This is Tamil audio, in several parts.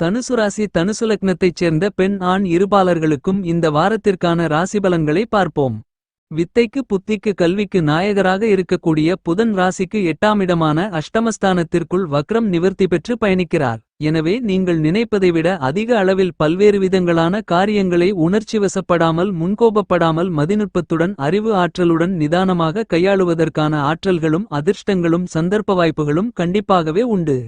தனுசு ராசி தனுசு லக்னத்தைச் சேர்ந்த பெண் ஆண் இருபாலர்களுக்கும் இந்த வாரத்திற்கான ராசிபலன்களை பார்ப்போம். வித்தைக்கு புத்திக்கு கல்விக்கு நாயகராக இருக்கக்கூடிய புதன் ராசிக்கு எட்டாம் இடமான அஷ்டமஸ்தானத்திற்குள் வக்ரம் நிவர்த்தி பெற்று பயணிக்கிறார். எனவே நீங்கள் நினைப்பதை விட அதிக அளவில் பல்வேறு விதங்களான காரியங்களை உணர்ச்சிவசப்படாமல் முன்கோபப்படாமல் மதிநுட்பத்துடன் அறிவு ஆற்றலுடன் நிதானமாக கையாளுவதற்கான ஆற்றல்களும் அதிர்ஷ்டங்களும் சந்தர்ப்ப வாய்ப்புகளும் கண்டிப்பாகவே உண்டு.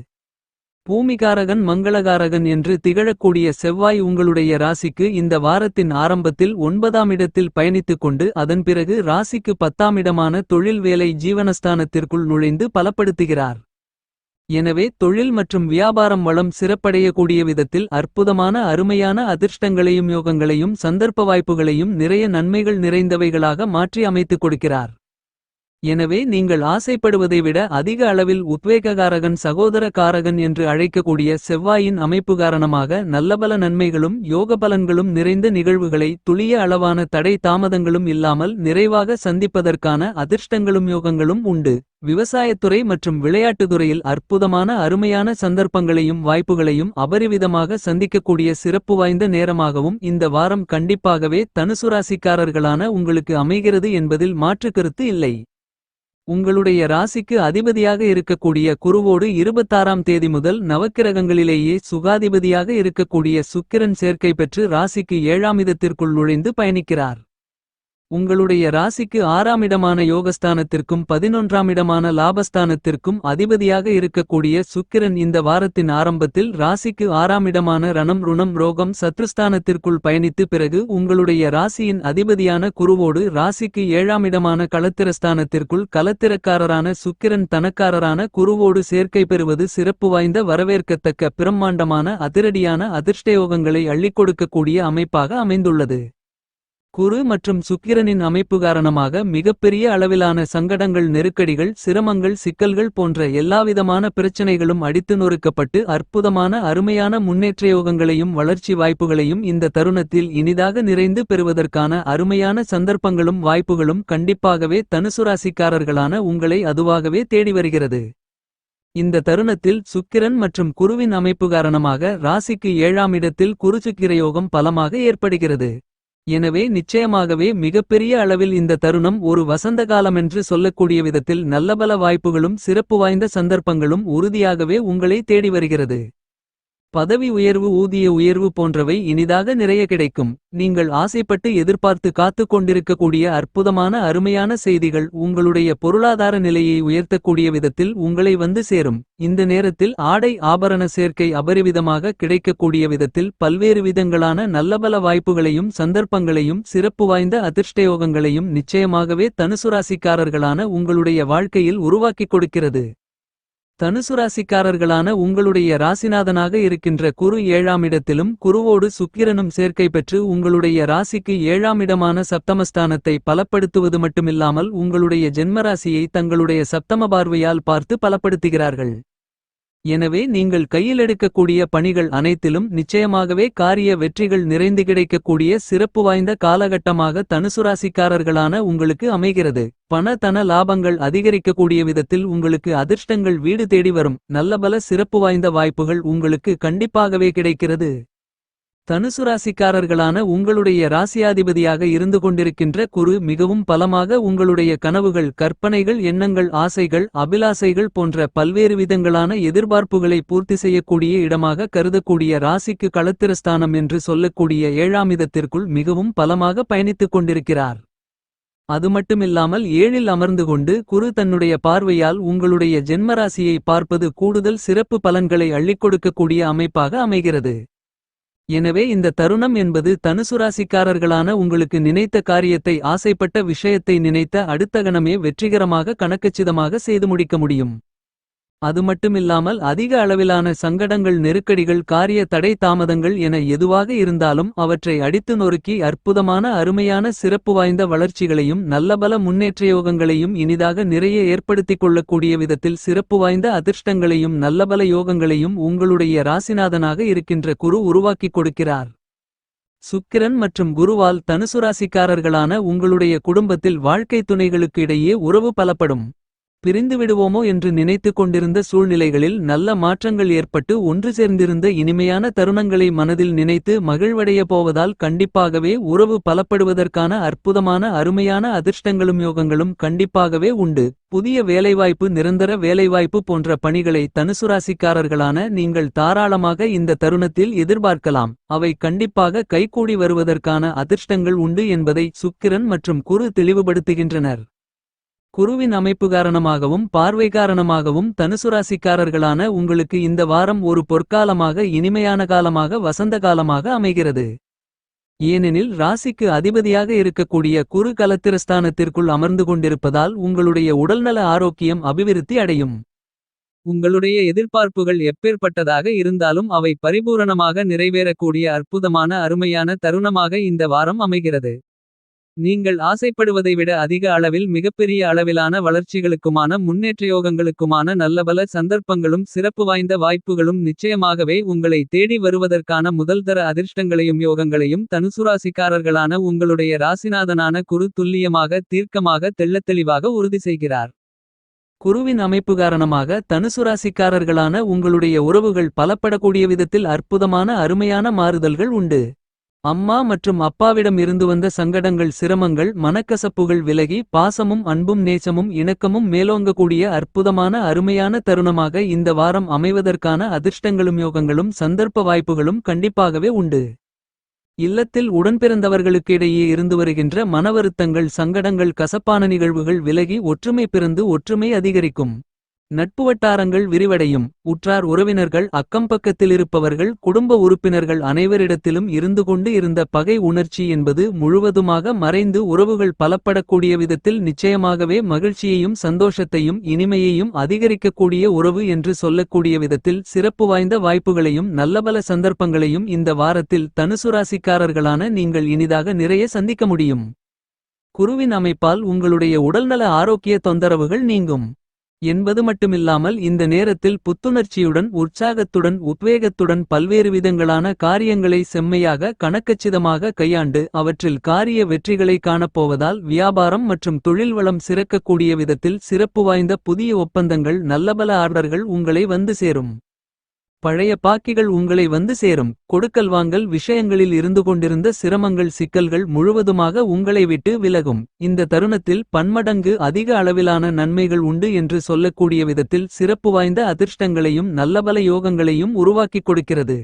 பூமிகாரகன் மங்களகாரகன் என்று திகழக்கூடிய செவ்வாய் உங்களுடைய ராசிக்கு இந்த வாரத்தின் ஆரம்பத்தில் ஒன்பதாம் இடத்தில் பயணித்துக் கொண்டு அதன் பிறகு ராசிக்கு பத்தாம் இடமான தொழில் வேலை ஜீவனஸ்தானத்திற்குள் நுழைந்து பலப்படுத்துகிறார். எனவே தொழில் மற்றும் வியாபாரம் வளம் சிறப்படையக்கூடிய விதத்தில் அற்புதமான அருமையான அதிர்ஷ்டங்களையும் யோகங்களையும் சந்தர்ப்ப வாய்ப்புகளையும் நிறைய நன்மைகள் நிறைந்தவைகளாக மாற்றி அமைத்துக் கொடுக்கிறார். எனவே நீங்கள் ஆசைப்படுவதை விட அதிக அளவில் உத்வேககாரகன் சகோதர காரகன் என்று அழைக்கக்கூடிய செவ்வாயின் அமைப்பு காரணமாக நல்லபல நன்மைகளும் யோகபலன்களும் நிறைந்த நிகழ்வுகளை துளிய அளவான தடை தாமதங்களும் இல்லாமல் நிறைவாக சந்திப்பதற்கான அதிர்ஷ்டங்களும் யோகங்களும் உண்டு. விவசாயத்துறை மற்றும் விளையாட்டுத்துறையில் அற்புதமான அருமையான சந்தர்ப்பங்களையும் வாய்ப்புகளையும் அபரிவிதமாக சந்திக்கக்கூடிய சிறப்பு வாய்ந்த நேரமாகவும் இந்த வாரம் கண்டிப்பாகவே தனுசுராசிக்காரர்களான உங்களுக்கு அமைகிறது என்பதில் மாற்று கருத்து இல்லை. உங்களுடைய ராசிக்கு அதிபதியாக இருக்கக்கூடிய குருவோடு இருபத்தாறாம் தேதி முதல் நவக்கிரகங்களிலேயே சுகாதிபதியாக இருக்கக்கூடிய சுக்கிரன் சேர்க்கை பெற்று ராசிக்கு ஏழாமிதத்திற்குள் நுழைந்து பயணிக்கிறார். உங்களுடைய ராசிக்கு ஆறாம் இடமான யோகஸ்தானத்திற்கும் பதினொன்றாம் இடமான லாபஸ்தானத்திற்கும் அதிபதியாக இருக்கக்கூடிய சுக்கிரன் இந்த வாரத்தின் ஆரம்பத்தில் ராசிக்கு ஆறாம் இடமான ரணம் ருணம் ரோகம் சத்ருஸ்தானத்திற்குள் பயணித்து பிறகு உங்களுடைய ராசியின் அதிபதியான குருவோடு ராசிக்கு ஏழாம் இடமான களத்திரஸ்தானத்திற்குள் கலத்திரக்காரரான சுக்கிரன் தனக்காரரான குருவோடு சேர்க்கை பெறுவது சிறப்பு வாய்ந்த வரவேற்கத்தக்க பிரம்மாண்டமான அதிரடியான அதிர்ஷ்டயோகங்களை அள்ளிக் கொடுக்கக்கூடிய அமைப்பாக அமைந்துள்ளது. குரு மற்றும் சுக்கிரனின் அமைப்பு காரணமாக மிகப்பெரிய அளவிலான சங்கடங்கள் நெருக்கடிகள் சிரமங்கள் சிக்கல்கள் போன்ற எல்லாவிதமான பிரச்சனைகளும் அடித்து நொறுக்கப்பட்டு அற்புதமான அருமையான முன்னேற்றயோகங்களையும் வளர்ச்சி வாய்ப்புகளையும் இந்த தருணத்தில் இனிதாக நிறைந்து பெறுவதற்கான அருமையான சந்தர்ப்பங்களும் வாய்ப்புகளும் கண்டிப்பாகவே தனுசுராசிக்காரர்களான உங்களை அதுவாகவே தேடி வருகிறது. இந்த தருணத்தில் சுக்கிரன் மற்றும் குருவின் அமைப்பு காரணமாக ராசிக்கு ஏழாம் இடத்தில் குருசுக்கிரயோகம் பலமாக ஏற்படுகிறது. எனவே நிச்சயமாகவே மிகப்பெரிய அளவில் இந்த தருணம் ஒரு வசந்த காலமென்று சொல்லக்கூடிய விதத்தில் நல்லபல வாய்ப்புகளும் சிறப்பு வாய்ந்த சந்தர்ப்பங்களும் உறுதியாகவே உங்களை தேடி வருகிறது. பதவி உயர்வு ஊதிய உயர்வு போன்றவை இனிதாக நிறைய கிடைக்கும். நீங்கள் ஆசைப்பட்டு எதிர்பார்த்து காத்துக் கொண்டிருக்கக்கூடிய அற்புதமான அருமையான செய்திகள் உங்களுடைய பொருளாதார நிலையை உயர்த்தக்கூடிய விதத்தில் உங்களை வந்து சேரும். இந்த நேரத்தில் ஆடை ஆபரண சேர்க்கை அபரிவிதமாக கிடைக்கக்கூடிய விதத்தில் பல்வேறு விதங்களான நல்லபல வாய்ப்புகளையும் சந்தர்ப்பங்களையும் சிறப்பு வாய்ந்த அதிர்ஷ்டயோகங்களையும் நிச்சயமாகவே தனுசுராசிக்காரர்களான உங்களுடைய வாழ்க்கையில் உருவாக்கிக் கொடுக்கிறது. தனுசு ராசிக்காரர்களான உங்களுடைய ராசிநாதனாக இருக்கின்ற குரு ஏழாம் இடத்திலும் குருவோடு சுக்கிரனும் சேர்க்கை பெற்று உங்களுடைய ராசிக்கு ஏழாம் இடமான சப்தமஸ்தானத்தை பலப்படுத்துவது மட்டுமில்லாமல் உங்களுடைய ஜென்மராசியை தங்களுடைய சப்தம பார்வையால் பார்த்து பலப்படுத்துகிறார்கள். எனவே நீங்கள் கையில் எடுக்கக்கூடிய பணிகள் அனைத்திலும் நிச்சயமாகவே காரிய வெற்றிகள் நிறைந்து கிடைக்கக்கூடிய சிறப்பு வாய்ந்த காலகட்டமாக தனுசுராசிக்காரர்களான உங்களுக்கு அமைகிறது. பண தன லாபங்கள் அதிகரிக்கக்கூடிய விதத்தில் உங்களுக்கு அதிர்ஷ்டங்கள் வீடு தேடி வரும். நல்லபல சிறப்பு வாய்ந்த வாய்ப்புகள் உங்களுக்கு கண்டிப்பாகவே கிடைக்கிறது. தனுசு ராசிக்காரர்களான உங்களுடைய ராசியாதிபதியாக இருந்து கொண்டிருக்கின்ற குரு மிகவும் பலமாக உங்களுடைய கனவுகள் கற்பனைகள் எண்ணங்கள் ஆசைகள் அபிலாசைகள் போன்ற பல்வேறு விதங்களான எதிர்பார்ப்புகளை பூர்த்தி செய்யக்கூடிய இடமாக கருதக்கூடிய ராசிக்கு களத்திரஸ்தானம் என்று சொல்லக்கூடிய ஏழாமிதத்திற்குள் மிகவும் பலமாக பயணித்துக் கொண்டிருக்கிறார். அது மட்டுமில்லாமல் ஏழில் அமர்ந்து கொண்டு குரு தன்னுடைய பார்வையால் உங்களுடைய ஜென்மராசியை பார்ப்பது கூடுதல் சிறப்பு பலன்களை அள்ளிக் கொடுக்கக்கூடிய அமைப்பாக அமைகிறது. எனவே இந்த தருணம் என்பது தனுசு ராசிக்காரர்களான உங்களுக்கு நினைத்த காரியத்தை ஆசைப்பட்ட விஷயத்தை நினைத்த அடுத்த கணமே வெற்றிகரமாக கணக்கச்சிதமாக செய்து முடிக்க முடியும். அது மட்டுமில்லாமல் அதிக அளவிலான சங்கடங்கள் நெருக்கடிகள் காரிய தடை தாமதங்கள் என எதுவாக இருந்தாலும் அவற்றை அடித்து நொறுக்கி அற்புதமான அருமையான சிறப்பு வாய்ந்த வளர்ச்சிகளையும் நல்லபல முன்னேற்றயோகங்களையும் இனிதாக நிறைய ஏற்படுத்திக் கொள்ளக்கூடிய விதத்தில் சிறப்பு வாய்ந்த அதிர்ஷ்டங்களையும் நல்லபல யோகங்களையும் உங்களுடைய ராசிநாதனாக இருக்கின்ற குரு உருவாக்கிக் கொடுக்கிறார். சுக்கிரன் மற்றும் குருவால் தனுசு ராசிக்காரர்களான உங்களுடைய குடும்பத்தில் வாழ்க்கை துணைகளுக்கு இடையே உறவு பலப்படும். பிரிந்து விடுவோமோ என்று நினைத்துக் கொண்டிருந்த சூழ்நிலைகளில் நல்ல மாற்றங்கள் ஏற்பட்டு ஒன்று சேர்ந்திருந்த இனிமையான தருணங்களை மனதில் நினைத்து மகிழ்வடைய போவதால் கண்டிப்பாகவே உறவு பலப்படுவதற்கான அற்புதமான அருமையான அதிர்ஷ்டங்களும் யோகங்களும் கண்டிப்பாகவே உண்டு. புதிய வேலைவாய்ப்பு நிரந்தர வேலைவாய்ப்பு போன்ற பணிகளை தனுசு ராசிக்காரர்களான நீங்கள் தாராளமாக இந்த தருணத்தில் எதிர்பார்க்கலாம். அவை கண்டிப்பாக கைகூடி வருவதற்கான அதிர்ஷ்டங்கள் உண்டு என்பதை சுக்கிரன் மற்றும் குரு தெளிவுபடுத்துகின்றனர். குருவின் அமைப்பு காரணமாகவும் பார்வை காரணமாகவும் தனுசு ராசிக்காரர்களான உங்களுக்கு இந்த வாரம் ஒரு பொற்காலமாக இனிமையான காலமாக வசந்த காலமாக அமைகிறது. ஏனெனில் ராசிக்கு அதிபதியாக இருக்கக்கூடிய குரு கலத்திரஸ்தானத்திற்குள் அமர்ந்து கொண்டிருப்பதால் உங்களுடைய உடல்நல ஆரோக்கியம் அபிவிருத்தி அடையும். உங்களுடைய எதிர்பார்ப்புகள் எப்பேற்பட்டதாக இருந்தாலும் அவை பரிபூரணமாக நிறைவேறக்கூடிய அற்புதமான அருமையான தருணமாக இந்த வாரம் அமைகிறது. நீங்கள் ஆசைப்படுவதை விட அதிக அளவில் மிகப்பெரிய அளவிலான வளர்ச்சிகளுக்குமான முன்னேற்றயோகங்களுக்குமான நல்லபல சந்தர்ப்பங்களும் சிறப்பு வாய்ந்த வாய்ப்புகளும் நிச்சயமாகவே உங்களை தேடி வருவதற்கான முதல்தர அதிர்ஷ்டங்களையும் யோகங்களையும் தனுசுராசிக்காரர்களான உங்களுடைய ராசிநாதனான குரு துல்லியமாக தீர்க்கமாக தெள்ளத்தெளிவாக உறுதி செய்கிறார். குருவின் அமைப்பு காரணமாக தனுசுராசிக்காரர்களான உங்களுடைய உறவுகள் பலப்படக்கூடிய விதத்தில் அற்புதமான அருமையான மாறுதல்கள் உண்டு. அம்மா மற்றும் அப்பாவிடம் இருந்து வந்த சங்கடங்கள் சிரமங்கள் மனக்கசப்புகள் விலகி பாசமும் அன்பும் நேசமும் இணக்கமும் மேலோங்கக்கூடிய அற்புதமான அருமையான தருணமாக இந்த வாரம் அமைவதற்கான அதிர்ஷ்டங்களும் யோகங்களும் சந்தர்ப்ப வாய்ப்புகளும் கண்டிப்பாகவே உண்டு. இல்லத்தில் உடன்பிறந்தவர்களுக்கிடையே இருந்து வருகின்ற மனவருத்தங்கள் சங்கடங்கள் கசப்பான நிகழ்வுகள் விலகி ஒற்றுமை பிறந்து ஒற்றுமை அதிகரிக்கும். நட்பு வட்டாரங்கள் விரிவடையும். உற்றார் உறவினர்கள் அக்கம்பக்கத்தில் இருப்பவர்கள் குடும்ப உறுப்பினர்கள் அனைவரிடத்திலும் இருந்து கொண்டு இருந்த பகை உணர்ச்சி என்பது முழுவதுமாக மறைந்து உறவுகள் பலப்படக்கூடிய விதத்தில் நிச்சயமாகவே மகிழ்ச்சியையும் சந்தோஷத்தையும் இனிமையையும் அதிகரிக்கக்கூடிய உறவு என்று சொல்லக்கூடிய விதத்தில் சிறப்பு வாய்ந்த வாய்ப்புகளையும் நல்லபல சந்தர்ப்பங்களையும் இந்த வாரத்தில் தனுசுராசிக்காரர்களான நீங்கள் இனிதாக நிறைய சந்திக்க முடியும். குருவின் அமைப்பால் உங்களுடைய உடல்நல ஆரோக்கிய தொந்தரவுகள் நீங்கும். என்பது மட்டுமில்லாமல் இந்த நேரத்தில் புத்துணர்ச்சியுடன் உற்சாகத்துடன் உத்வேகத்துடன் பல்வேறு விதங்களான காரியங்களை செம்மையாக கணக்கச்சிதமாக கையாண்டு அவற்றில் காரிய வெற்றிகளை காணப்போவதால் வியாபாரம் மற்றும் தொழில் வளம் சிறக்கக்கூடிய விதத்தில் சிறப்பு வாய்ந்த புதிய ஒப்பந்தங்கள் நல்லபல ஆர்டர்கள் உங்களை வந்து சேரும். பழைய பாக்கிகள் உங்களை வந்து சேரும். கொடுக்கல் வாங்கல் விஷயங்களில் இருந்து கொண்டிருந்த சிரமங்கள் சிக்கல்கள் முழுவதுமாக உங்களை விட்டு விலகும். இந்த தருணத்தில் பன்மடங்கு அதிக அளவிலான நன்மைகள் உண்டு என்று சொல்லக்கூடிய விதத்தில் சிறப்பு வாய்ந்த அதிர்ஷ்டங்களையும் நல்லபல யோகங்களையும் உருவாக்கிக் கொடுக்கிறது.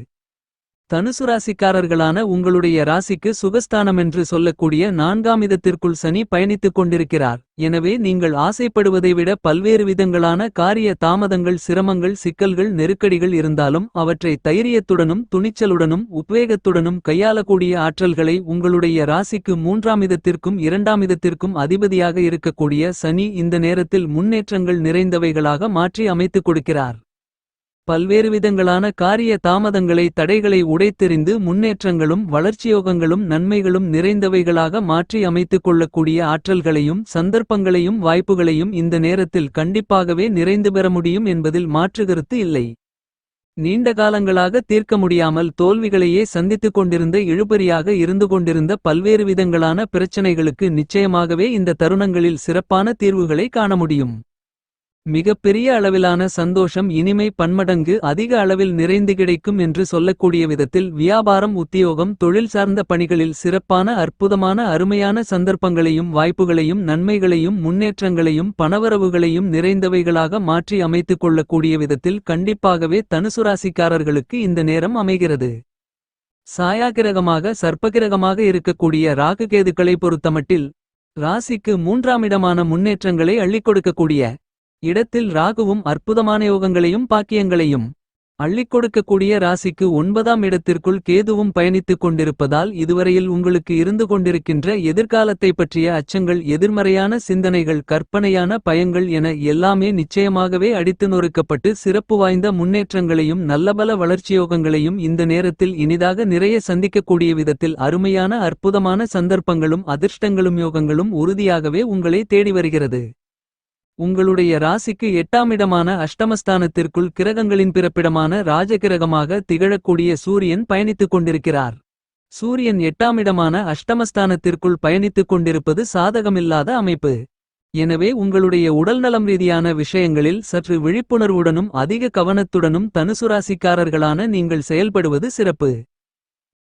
தனுசு ராசிக்காரர்களான உங்களுடைய ராசிக்கு சுகஸ்தானமென்று சொல்லக்கூடிய நான்காம் இதத்திற்குள் சனி பயணித்துக் கொண்டிருக்கிறார். எனவே நீங்கள் ஆசைப்படுவதை விட பல்வேறு விதங்களான காரிய தாமதங்கள் சிரமங்கள் சிக்கல்கள் நெருக்கடிகள் இருந்தாலும் அவற்றை தைரியத்துடனும் துணிச்சலுடனும் உத்வேகத்துடனும் கையாளக்கூடிய ஆற்றல்களை உங்களுடைய ராசிக்கு மூன்றாம் இதத்திற்கும் இரண்டாம் இதத்திற்கும் அதிபதியாக இருக்கக்கூடிய சனி இந்த நேரத்தில் முன்னேற்றங்கள் நிறைந்தவைகளாக மாற்றி அமைத்துக் கொடுக்கிறார். பல்வேறு விதங்களான காரிய தாமதங்களை தடைகளை உடைத்தெறிந்து முன்னேற்றங்களும் வளர்ச்சியோகங்களும் நன்மைகளும் நிறைந்தவைகளாக மாற்றி அமைத்துக் கொள்ளக்கூடிய ஆற்றல்களையும் சந்தர்ப்பங்களையும் வாய்ப்புகளையும் இந்த நேரத்தில் கண்டிப்பாகவே நிறைந்து பெற முடியும் என்பதில் மாற்றுகருத்து இல்லை. நீண்ட காலங்களாக தீர்க்க முடியாமல் தோல்விகளையே சந்தித்துக் கொண்டிருந்த இழுபறியாக இருந்து கொண்டிருந்த பல்வேறு விதங்களான பிரச்சனைகளுக்கு நிச்சயமாகவே இந்த தருணங்களில் சிறப்பான தீர்வுகளை காண முடியும். மிகப்பெரிய அளவிலான சந்தோஷம் இனிமை பன்மடங்கு அதிக அளவில் நிறைந்து கிடைக்கும் என்று சொல்லக்கூடிய விதத்தில் வியாபாரம் உத்தியோகம் தொழில் சார்ந்த பணிகளில் சிறப்பான அற்புதமான அருமையான சந்தர்ப்பங்களையும் வாய்ப்புகளையும் நன்மைகளையும் முன்னேற்றங்களையும் பணவரவுகளையும் நிறைந்தவைகளாக மாற்றி அமைத்துக் கொள்ளக்கூடிய விதத்தில் கண்டிப்பாகவே தனுசு ராசிக்காரர்களுக்கு இந்த நேரம் அமைகிறது. சாயாகிரகமாக சர்ப்பகிரகமாக இருக்கக்கூடிய ராகுகேதுக்களை பொறுத்தமட்டில் ராசிக்கு மூன்றாமிடமான முன்னேற்றங்களை அள்ளிக் கொடுக்கக்கூடிய இடத்தில் ராகுவும் அற்புதமான யோகங்களையும் பாக்கியங்களையும் அள்ளிக் கொடுக்கக்கூடிய ராசிக்கு ஒன்பதாம் இடத்திற்குள் கேதுவும் பயணித்துக் கொண்டிருப்பதால் இதுவரையில் உங்களுக்கு இருந்து கொண்டிருக்கின்ற எதிர்காலத்தை பற்றிய அச்சங்கள் எதிர்மறையான சிந்தனைகள் கற்பனையான பயங்கள் என எல்லாமே நிச்சயமாகவே அடித்து நொறுக்கப்பட்டு சிறப்பு வாய்ந்த முன்னேற்றங்களையும் நல்லபல வளர்ச்சியோகங்களையும் இந்த நேரத்தில் இனிதாக நிறைய சந்திக்கக்கூடிய விதத்தில் அருமையான அற்புதமான சந்தர்ப்பங்களும் அதிர்ஷ்டங்களும் யோகங்களும் உறுதியாகவே உங்களை தேடி வருகிறது. உங்களுடைய ராசிக்கு எட்டாம் இடமான அஷ்டமஸ்தானத்திற்குள் கிரகங்களின் பிறப்பிடமான ராஜகிரகமாக திகழக்கூடிய சூரியன் பயணித்துக் கொண்டிருக்கிறார் சூரியன் எட்டாம் இடமான அஷ்டமஸ்தானத்திற்குள் பயணித்துக் கொண்டிருப்பது சாதகமில்லாத அமைப்பு எனவே உங்களுடைய உடல்நலம் ரீதியான விஷயங்களில் சற்று விழிப்புணர்வுடனும் அதிக கவனத்துடனும் தனுசு ராசிக்காரர்களான நீங்கள் செயல்படுவது சிறப்பு.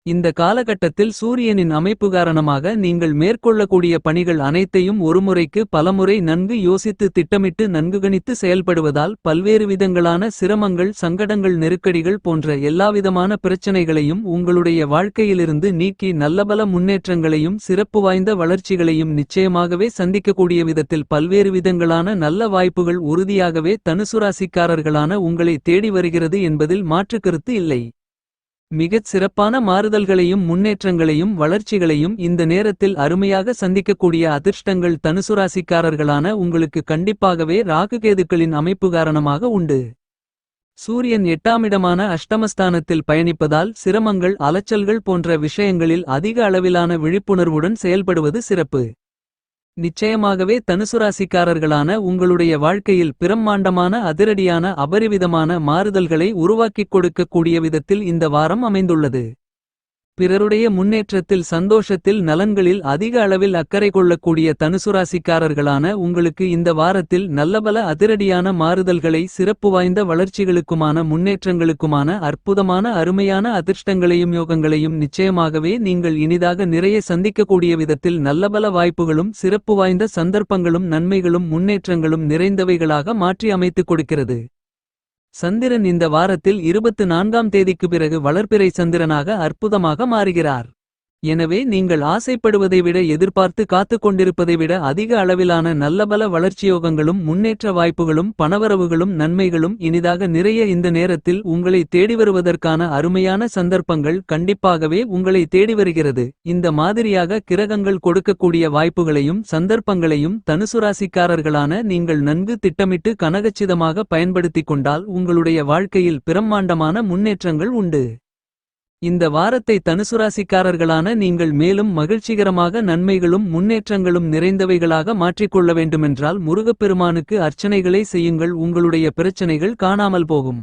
இந்த காலகட்டத்தில் சூரியனின் அமைப்பு காரணமாக நீங்கள் மேற்கொள்ளக்கூடிய பணிகள் அனைத்தையும் ஒருமுறைக்கு பலமுறை நன்கு யோசித்து திட்டமிட்டு நன்கு கணித்து செயல்படுவதால் பல்வேறு விதங்களான சிரமங்கள் சங்கடங்கள் நெருக்கடிகள் போன்ற எல்லாவிதமான பிரச்சனைகளையும் உங்களுடைய வாழ்க்கையிலிருந்து நீக்கி நல்லபல முன்னேற்றங்களையும் சிறப்பு வாய்ந்த வளர்ச்சிகளையும் நிச்சயமாகவே சந்திக்கக்கூடிய விதத்தில் பல்வேறு விதங்களான நல்ல வாய்ப்புகள் உறுதியாகவே தனுசுராசிக்காரர்களான உங்களை தேடி வருகிறது என்பதில் மாற்றுக்கருத்து இல்லை. மிகச் சிறப்பான மாறுதல்களையும் முன்னேற்றங்களையும் வளர்ச்சிகளையும் இந்த நேரத்தில் அருமையாக சந்திக்கக்கூடிய அதிர்ஷ்டங்கள் தனுசுராசிக்காரர்களான உங்களுக்கு கண்டிப்பாகவே ராகுகேதுக்களின் அமைப்பு காரணமாக உண்டு. சூரியன் எட்டாமிடமான அஷ்டமஸ்தானத்தில் பயணிப்பதால் சிரமங்கள் அலைச்சல்கள் போன்ற விஷயங்களில் அதிக அளவிலான விழிப்புணர்வுடன் செயல்படுவது சிறப்பு. நிச்சயமாகவே தனுசுராசிக்காரர்களான உங்களுடைய வாழ்க்கையில் பிரம்மாண்டமான அதிரடியான அபரிவிதமான மாறுதல்களை உருவாக்கிக் கொடுக்கக்கூடிய விதத்தில் இந்த வாரம் அமைந்துள்ளது. பிறருடைய முன்னேற்றத்தில் சந்தோஷத்தில் நலன்களில் அதிக அளவில் அக்கறை கொள்ளக்கூடிய தனுசுராசிக்காரர்களான உங்களுக்கு இந்த வாரத்தில் நல்லபல அதிரடியான மாறுதல்களை சிறப்பு வாய்ந்த வளர்ச்சிகளுக்குமான முன்னேற்றங்களுக்குமான அற்புதமான அருமையான அதிர்ஷ்டங்களையும் யோகங்களையும் நிச்சயமாகவே நீங்கள் இனிதாக நிறைய சந்திக்கக்கூடிய விதத்தில் நல்லபல வாய்ப்புகளும் சிறப்பு வாய்ந்த சந்தர்ப்பங்களும் நன்மைகளும் முன்னேற்றங்களும் நிறைந்தவைகளாக மாற்றி அமைத்துக் கொடுக்கிறது. சந்திரன் இந்த வாரத்தில் இருபத்து நான்காம் தேதிக்கு பிறகு வளர்ப்பிறை சந்திரனாக அற்புதமாக மாறுகிறார். எனவே நீங்கள் ஆசைப்படுவதை விட எதிர்பார்த்து காத்து கொண்டிருப்பதை விட அதிக அளவிலான நல்லபல வளர்ச்சியோகங்களும் முன்னேற்ற வாய்ப்புகளும் பணவரவுகளும் நன்மைகளும் இனிதாக நிறைய இந்த நேரத்தில் உங்களை தேடி வருவதற்கான அருமையான சந்தர்ப்பங்கள் கண்டிப்பாகவே உங்களை தேடி வருகிறது. இந்த மாதிரியாக கிரகங்கள் கொடுக்கக்கூடிய வாய்ப்புகளையும் சந்தர்ப்பங்களையும் தனுசுராசிக்காரர்களான நீங்கள் நன்கு திட்டமிட்டு கனகச்சிதமாக பயன்படுத்திக் கொண்டால் உங்களுடைய வாழ்க்கையில் பிரம்மாண்டமான முன்னேற்றங்கள் உண்டு. இந்த வாரத்தை தனுசுராசிக்காரர்களான நீங்கள் மேலும் மகிழ்ச்சிகரமாக நன்மைகளும் முன்னேற்றங்களும் நிறைந்தவைகளாக மாற்றிக்கொள்ள வேண்டுமென்றால் முருகப்பெருமானுக்கு அர்ச்சனைகளை செய்யுங்கள் உங்களுடைய பிரச்சனைகள் காணாமல் போகும்.